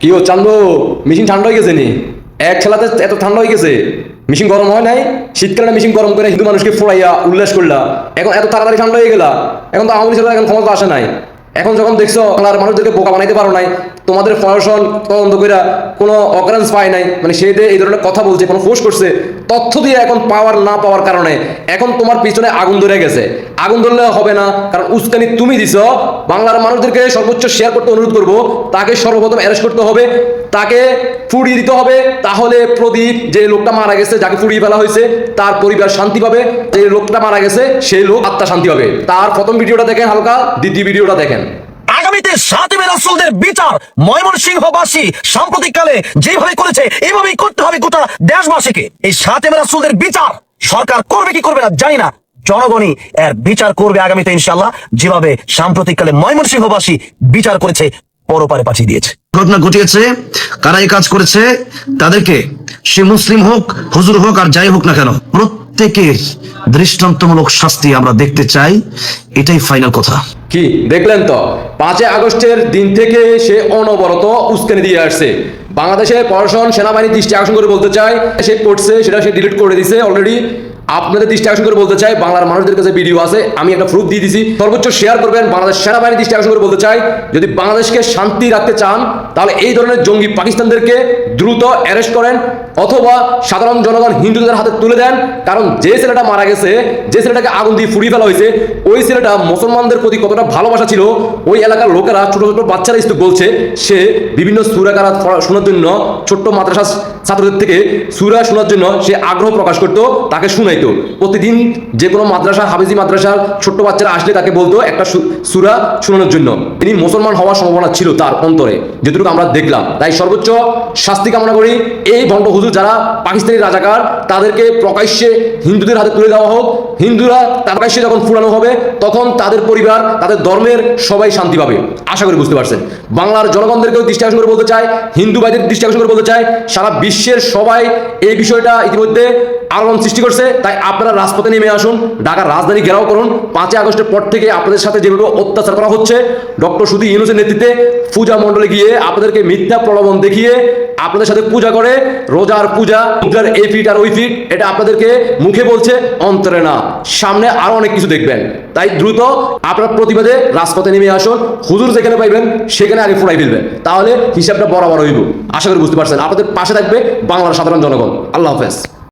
কি ও চান্দু? মেশিন ঠান্ডা হয়ে গেছে নি? এক খেলাতে এত ঠান্ডা হয়ে গেছে। মেশিন গরম হয় নাই? শীতকালে মেশিন গরম করে হিন্দু মানুষকে ফোড়াইয়া উল্লাস করলা। এখন এত তাড়াতাড়ি ঠান্ডা হয়ে গেলা। এখন তো আমাদের সাথে এখন ক্ষমতা আসে নাই। এখন যখন দেখছ বাংলার মানুষদেরকে বোকা বানাইতে পারো নাই, তোমাদের প্রশাসন তদন্ত করে কোনো অকারেন্স পায় নাই মানে সেই দিয়ে এই ধরনের কথা বলছে, কোনো ফোর্স করছে, তথ্য দিয়ে এখন পাওয়ার না পাওয়ার কারণে এখন তোমার পিছনে আগুন ধরে গেছে। আগুন ধরলে হবে না, কারণ উস্কানি তুমি দিছ, বাংলার মানুষদেরকে সর্বোচ্চ শেয়ার করতে অনুরোধ করব, তাকে সর্বপ্রথম অ্যারেস্ট করতে হবে তাকে ফুড়িয়ে দিতে হবে। তাহলে প্রদীপ যে লোকটা মারা গেছে, যাকে ফুড়িয়ে ফেলা হয়েছে, তার পরিবার শান্তি পাবে। যে লোকটা মারা গেছে সেই লোক আত্মা শান্তি পাবে। তার প্রথম ভিডিওটা দেখেন হালকা, দ্বিতীয় ভিডিওটা দেখেন। আগামীতে রাসুলদের বিচার যেভাবে করেছে এইভাবেই করতে হবে গোটা দেশবাসীকে। এই সাতেমে রাসুলদের বিচার সরকার করবে কি করবে না জানি না। জনগণই এর বিচার করবে আগামীতে ইনশাল্লাহ যেভাবে সাম্প্রতিককালে ময়মনসিংহবাসী বিচার করেছে পরপারে পাঠিয়ে দিয়েছে। ঘটনা ঘটিয়েছে কারা এই কাজ করেছে তাদেরকে সে মুসলিম হোক হুজুর হোক আর যাই হোক না কেন প্রত্যেকের দৃষ্টান্তমূলক শাস্তি আমরা দেখতে চাই এটাই ফাইনাল কথা। কি দেখলেন তো? পাঁচই আগস্টের দিন থেকে সে অনবরত উস্কানি দিয়ে আসছে। বাংলাদেশের প্রশাসন সেনাবাহিনী দৃষ্টি আকর্ষণ করে বলতে চায় সে করছে সেটা সে ডিলিট করে দিছে অলরেডি আপনাদের দৃষ্টি আকর্ষণ করে বলতে চাই, বাংলার মানুষদের কাছে ভিডিও আছে, আমি একটা প্রুফ দিয়ে দিছি। সর্বোচ্চ শেয়ার করবেন, বাংলাদেশ সেনাবাহিনী দৃষ্টি আকর্ষণ করে বলতে চাই, যদি বাংলাদেশকে শান্তি রাখতে চান, তাহলে এই ধরনের জঙ্গি পাকিস্তানদেরকে দ্রুত অ্যারেস্ট করেন। অথবা সাধারণ জনগণ হিন্দুদের হাতে তুলে দেন, কারণ যে ছেলেটা মারা গেছে, যে ছেলেটাকে আগুন দিয়ে ফুরিয়ে ফেলা হয়েছে, ওই ছেলেটা মুসলমানদের প্রতি কতটা ভালোবাসা ছিল, ওই এলাকার লোকেরা, ছোট ছোট বাচ্চারা ইস্তু বলছে, সে বিভিন্ন সুরাকারাত শোনার জন্য, ছোট্ট মাদ্রাসা ছাত্রদের থেকে সুরা শোনার জন্য সে আগ্রহ প্রকাশ করতো, তাকে শুনাইতো। প্রতিদিন যে কোনো মাদ্রাসা, হাফিজি মাদ্রাসার ছোট্ট বাচ্চারা আসলে তাকে বলতো একটা সুরা শোনানোর জন্য। তিনি মুসলমান হওয়ার সম্ভাবনা ছিল তার অন্তরে, যেটুকু আমরা দেখলাম। তাই সর্বোচ্চ শাস্তি কামনা করি, এই ভণ্ড হুজুর যারা পাকিস্তানি রাজাকার, তাদেরকে প্রকাশ্যে হিন্দুদের হাতে তুলে দেওয়া হোক। হিন্দুরা প্রকাশ্যে যখন ফুরানো হবে, তখন তাদের পরিবার, তাদের ধর্মের সবাই শান্তি পাবে। আশা করি বুঝতে পারছেন। বাংলার জনগণদেরকেও দৃষ্টি আকর্ষণ করে বলতে চাই, হিন্দু ভাইদের দৃষ্টি আকর্ষণ করে বলতে চাই, সারা বিশ্বের সবাই এই বিষয়টা ইতিমধ্যে আলোড়ন সৃষ্টি করছে। তাই আপনারা রাজপথে নেমে আসুন, ঢাকার রাজধানী ঘেরাও করুন। পাঁচই আগস্টের পর থেকে আপনাদের সাথে যেভাবে অত্যাচার করা হচ্ছে, ডক্টর সুদী ইউনুসের নেতৃত্বে পূজা মণ্ডলে গিয়ে আপনাদেরকে মিথ্যা প্রলোভন দেখিয়ে আপনাদের সাথে পূজা করে, রোজার পূজা মুদ্রার এই ফিট আর ওই ফিট এটা আপনাদেরকে মুখে বলছে, অন্তরে না। সামনে আরও অনেক কিছু দেখবেন। তাই দ্রুত আপনার প্রতিবাদে রাজপথে নেমে আসুন। হুজুর যেখানে পাইবেন, সেখানে আগে ফুরাই ফেলবেন। তাহলে হিসাবটা বরাবর হইব। আশা করি বুঝতে পারছেন। আপনাদের পাশে থাকবে বাংলার সাধারণ জনগণ। আল্লাহ হাফেজ।